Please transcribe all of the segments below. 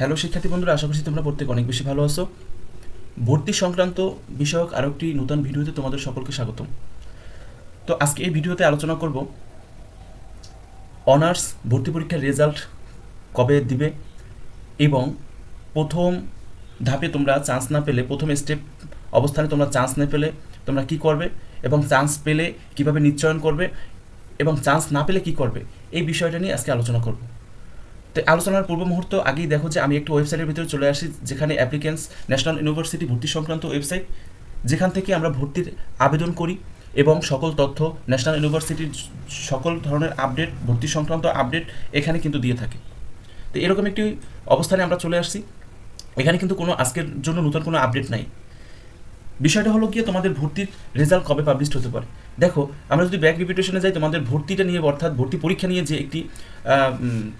Hello শিক্ষার্থী বন্ধুরা, আশা করছি তোমরা প্রত্যেক অনেক বেশি ভালো আছো। ভর্তি সংক্রান্ত বিষয়ক আরও একটি নতুন ভিডিওতে তোমাদের সকলকে স্বাগতম। তো আজকে এই ভিডিওতে আলোচনা করব, অনার্স ভর্তি পরীক্ষার রেজাল্ট কবে দিবে এবং প্রথম ধাপে তোমরা চান্স না পেলে, প্রথম স্টেপ অবস্থানে তোমরা চান্স না পেলে তোমরা কি করবে এবং চান্স পেলে কীভাবে নিশ্চয়ন করবে এবং চান্স না পেলে কি করবে, এই বিষয়টা নিয়ে আজকে আলোচনা করব। তো আলোচনার পূর্ব মুহূর্ত আগেই দেখো যে আমি একটু ওয়েবসাইটের ভিতরে চলে আসি, যেখানে অ্যাপ্লিকেন্টস ন্যাশনাল ইউনিভার্সিটি ভর্তি সংক্রান্ত ওয়েবসাইট যেখান থেকে আমরা ভর্তির আবেদন করি এবং সকল তথ্য ন্যাশনাল ইউনিভার্সিটির সকল ধরনের আপডেট ভর্তি সংক্রান্ত আপডেট এখানে কিন্তু দিয়ে থাকে। তো এরকম একটি অবস্থানে আমরা চলে আসছি। এখানে কিন্তু কোনো আজকের জন্য নতুন কোনো আপডেট নাই। বিষয়টা হলো গিয়ে তোমাদের ভর্তির রেজাল্ট কবে পাবলিশ হতে পারে? দেখো, আমরা যদি ব্যাক রিপিটেশনে যাই, তোমাদের ভর্তিটা নিয়ে, অর্থাৎ ভর্তি পরীক্ষা নিয়ে যে একটি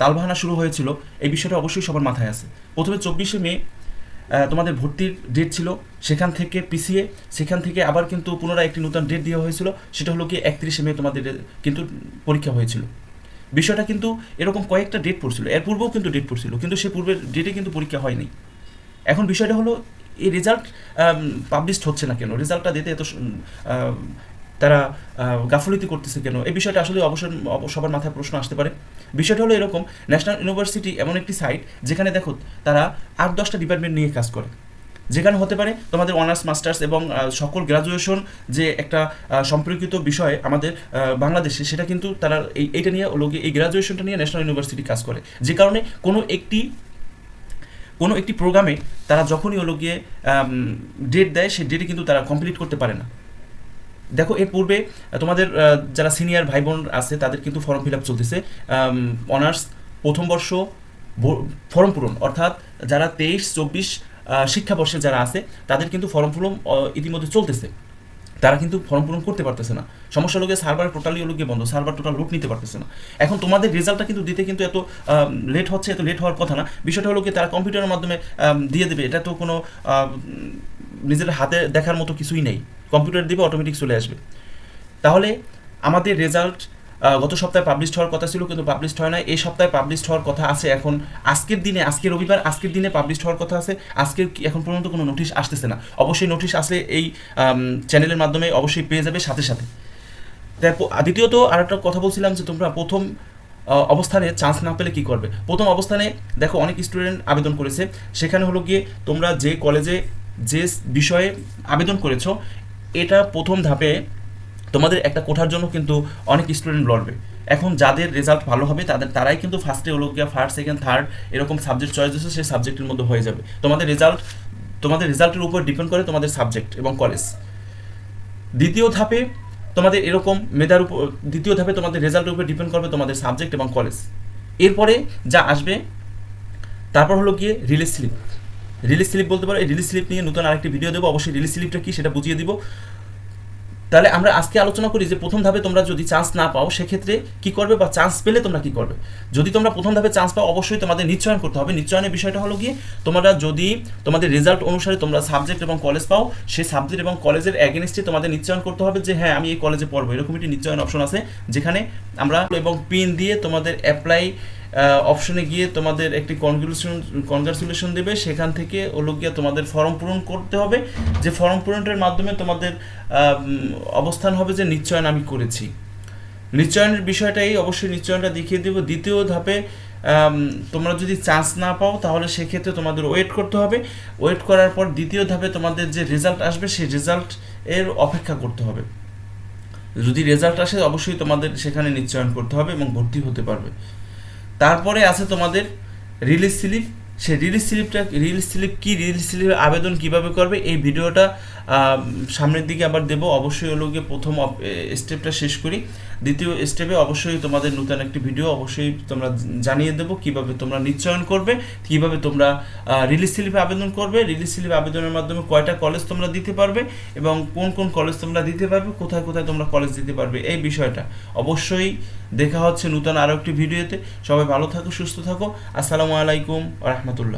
তালবাহানা শুরু হয়েছিল, এই বিষয়টা অবশ্যই সবার মাথায় আছে। প্রথমে চব্বিশে মে তোমাদের ভর্তির ডেট ছিল, সেখান থেকে পিছিয়ে সেখান থেকে আবার কিন্তু পুনরায় একটি নতুন ডেট দেওয়া হয়েছিল, সেটা হলো কি, একত্রিশে মে তোমাদের কিন্তু পরীক্ষা হয়েছিল। বিষয়টা কিন্তু এরকম কয়েকটা ডেট পড়ছিল, এর পূর্বেও কিন্তু ডেট পড়ছিল, কিন্তু সে পূর্বের ডেটে কিন্তু পরীক্ষা হয়নি। এখন বিষয়টা হলো, এই রেজাল্ট পাবলিশড হচ্ছে না কেন? রেজাল্টটা দিতে এত তারা গাফলতি করতেছে কেন? এই বিষয়টা আসলে অবসর, অব- সবার মাথায় প্রশ্ন আসতে পারে। বিষয়টা হলো এরকম ন্যাশনাল ইউনিভার্সিটি এমন একটি সাইট যেখানে দেখো তারা আট দশটা ডিপার্টমেন্ট নিয়ে কাজ করে। যেখানে হতে পারে তোমাদের অনার্স মাস্টার্স এবং সকল গ্রাজুয়েশন যে একটা সম্পর্কিত বিষয় আমাদের বাংলাদেশে, সেটা কিন্তু তারা এই, এইটা নিয়ে লোকে, এই গ্রাজুয়েশনটা নিয়ে ন্যাশনাল ইউনিভার্সিটি কাজ করে। যে কারণে কোনো একটি কোনো একটি প্রোগ্রামে তারা যখনই হলো গিয়ে ডেট দেয়, সেই ডেটে কিন্তু তারা কমপ্লিট করতে পারে না। দেখো, এর পূর্বে তোমাদের যারা সিনিয়র ভাই বোন আছে, তাদের কিন্তু ফর্ম ফিল আপ চলতেছে। অনার্স প্রথম বর্ষ ফর্ম পূরণ। অর্থাৎ যারা তেইশ, চব্বিশ শিক্ষাবর্ষে যারা আছে, তাদের কিন্তু ফর্ম পূরণ ইতিমধ্যে চলতেছে। তারা কিন্তু ফর্ম পূরণ করতে পারতেছে না। সমস্যা লোকে সার্ভার টোটালি গিয়ে বন্ধ সার্ভার টোটাল লুট নিতে পারতেছে না। এখন তোমাদের রেজাল্টটা কিন্তু দিতে কিন্তু এত লেট হচ্ছে, এত লেট হওয়ার কথা না। বিষয়টা হলো কি তারা কম্পিউটারের মাধ্যমে দিয়ে দেবে। এটা তো কোনো নিজের হাতে দেখার মতো কিছুই নেই। কম্পিউটার দিবে অটোমেটিক চলে আসবে। তাহলে আমাদের রেজাল্ট গত সপ্তাহে পাবলিশ হওয়ার কথা ছিল, কিন্তু পাবলিশ হয় না এই সপ্তাহে পাবলিশ হওয়ার কথা আছে, এখন আজকের দিনে, আজকে রবিবার, আজকের দিনে পাবলিশ হওয়ার কথা আছে, আজকের কি- এখন পর্যন্ত কোনো নোটিশ আসতেছে না। অবশ্যই নোটিশ আসলে এই চ্যানেলের মাধ্যমে অবশ্যই পেয়ে যাবে সাথে সাথে। তারপর দ্বিতীয়ত আর একটা কথা বলছিলাম যে তোমরা প্রথম অবস্থানে চান্স না পেলে কি করবে? প্রথম অবস্থানে দেখো, অনেক স্টুডেন্ট আবেদন করেছে। সেখানে হলো গিয়ে তোমরা যে কলেজে যে বিষয়ে আবেদন করেছ এটা প্রথম ধাপে তোমাদের একটা কোঠার জন্য কিন্তু অনেক স্টুডেন্ট লড়বে। এখন যাদের রেজাল্ট ভালো হবে, তাদের, তারাই কিন্তু ফার্স্টে হলো গিয়া ফার্স্ট সেকেন্ড থার্ড এরকম সাবজেক্ট চয়েস হচ্ছে সেই সাবজেক্টের মধ্যে হয়ে যাবে। তোমাদের রেজাল্ট তোমাদের রেজাল্টের উপর ডিপেন্ড করে তোমাদের সাবজেক্ট এবং কলেজ দ্বিতীয় ধাপে তোমাদের এরকম মেধার উপর, দ্বিতীয় ধাপে তোমাদের রেজাল্টের উপর ডিপেন্ড করবে তোমাদের সাবজেক্ট এবং কলেজ এরপরে যা আসবে, তারপর হলো গিয়ে রিলিজ স্লিপ রিলিজ স্লিপ বলতে পারো, এই রিলিজ স্লিপ নিয়ে নতুন আরেকটি ভিডিও দেবো, অবশ্যই রিলিজ স্লিপটা কি সেটা বুঝিয়ে দিব। তাহলে আমরা আজকে আলোচনা করি যে প্রথম ধাপে তোমরা যদি চান্স না পাও, সেক্ষেত্রে কি করবে বা চান্স পেলে তোমরা কি করবে? যদি তোমরা প্রথম ধাপে চান্স পাও, অবশ্যই তোমাদের নিশ্চয়ন করতে হবে। নিশ্চয়নের বিষয়টা হলো গিয়ে, তোমরা যদি তোমাদের রেজাল্ট অনুসারে তোমরা সাবজেক্ট এবং কলেজ পাও, সেই সাবজেক্ট এবং কলেজের অ্যাগেনস্টে তোমাদের নিশ্চয়ন করতে হবে যে হ্যাঁ আমি এই কলেজে পড়ব। এরকম একটি নিশ্চয়ন অপশন আছে, যেখানে আমরা এবং পিন দিয়ে তোমাদের অ্যাপ্লাই অপশনে গিয়ে তোমাদের একটি কনগ্রেচুলেশন কনগ্রাচুলেশন দেবে। সেখান থেকে ওগুলো গিয়ে তোমাদের ফর্ম পূরণ করতে হবে। যে ফর্ম পূরণের মাধ্যমে তোমাদের অবস্থান হবে যে নিশ্চয়ন আমি করেছি। নিশ্চয়নের বিষয়টাই অবশ্যই নিশ্চয়নটা দেখিয়ে দেবো। দ্বিতীয় ধাপে তোমরা যদি চান্স না পাও, তাহলে সেক্ষেত্রে তোমাদের ওয়েট করতে হবে। ওয়েট করার পর দ্বিতীয় ধাপে তোমাদের যে রেজাল্ট আসবে, সেই রেজাল্ট এর অপেক্ষা করতে হবে। যদি রেজাল্ট আসে, অবশ্যই তোমাদের সেখানে নিশ্চয়ন করতে হবে এবং ভর্তি হতে পারবে। তারপরে আছে তোমাদের রিলিজ স্লিপ সে রিলিজ স্লিপটা রিলিজ স্লিপ কী? রিলিজ স্লিপের আবেদন কীভাবে করবে? এই ভিডিওটা সামনের দিকে আবার দেব। অবশ্যই হলো গিয়ে প্রথম স্টেপটা শেষ করি। দ্বিতীয় স্টেপে অবশ্যই তোমাদের নতুন একটি ভিডিও অবশ্যই তোমরা জানিয়ে দেবো কীভাবে তোমরা নিশ্চয়ন করবে, কীভাবে তোমরা রিলিজ স্লিপে আবেদন করবে রিলিজ স্লিপে আবেদনের মাধ্যমে কয়টা কলেজ তোমরা দিতে পারবে এবং কোন কোন কলেজ তোমরা দিতে পারবে, কোথায় কোথায় তোমরা কলেজ দিতে পারবে, এই বিষয়টা। অবশ্যই দেখা হচ্ছে নতুন আরও একটি ভিডিওতে সবাই ভালো থাকো, সুস্থ থাকো। আসসালামু আলাইকুম, রহমতুল্লাহ।